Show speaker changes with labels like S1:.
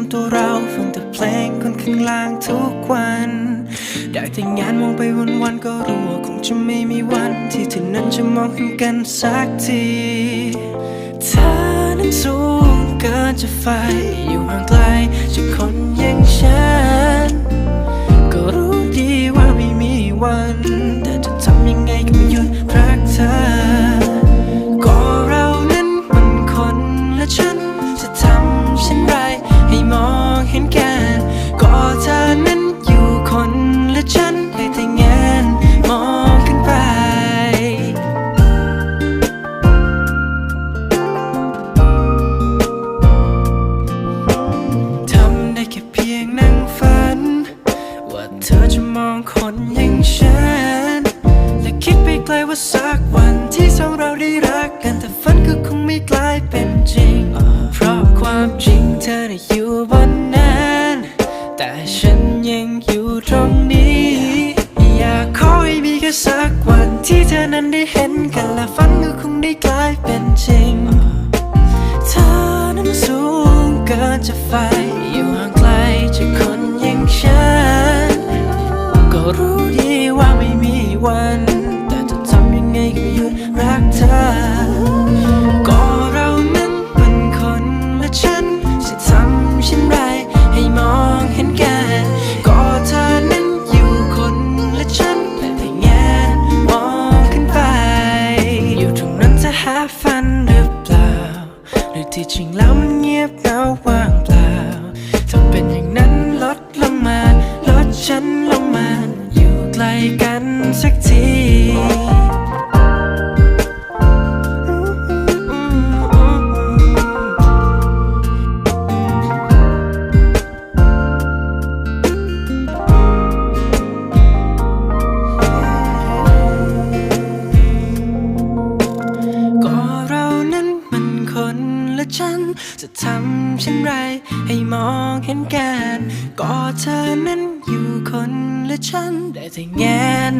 S1: ำตัวเราฟังแต่เพลงคนข้างล่างทุกวัน ได้แต่งานมองไปวันๆก็รู้ว่าคงจะไม่มีวัน ที่เธอนั้นจะมองเห็นกันสักทีเธอนั้นสูงเกินจะไฟอยู่ห่างไกลจากคนอย่างฉัน เธอจะมองคนอย่างฉัน และคิดไปไกลว่าสักวันที่สองเราได้รักกันแต่ฝันก็คงไม่กลายเป็นจริง เพราะความจริงเธอได้อยู่บนนั้น แต่ฉันยังอยู่ตรงนี้ อยากขอให้มีแค่สักวันที่เธอนั้นได้เห็นกันและฝันก็คงได้กลายเป็นจริง เธอนั้นสูงเกินจะไฟ ที่จริงแล้วมันเงียบเหงาว่างเปล่าถ้าเป็นอย่างนั้นลดลงมา ลดฉันลงมา อยู่ไกลกันสักที ฉัน จะทำเช่นไร ให้มองเห็นกันก็เธอนั้นอยู่คนละฉัน ได้แต่แงน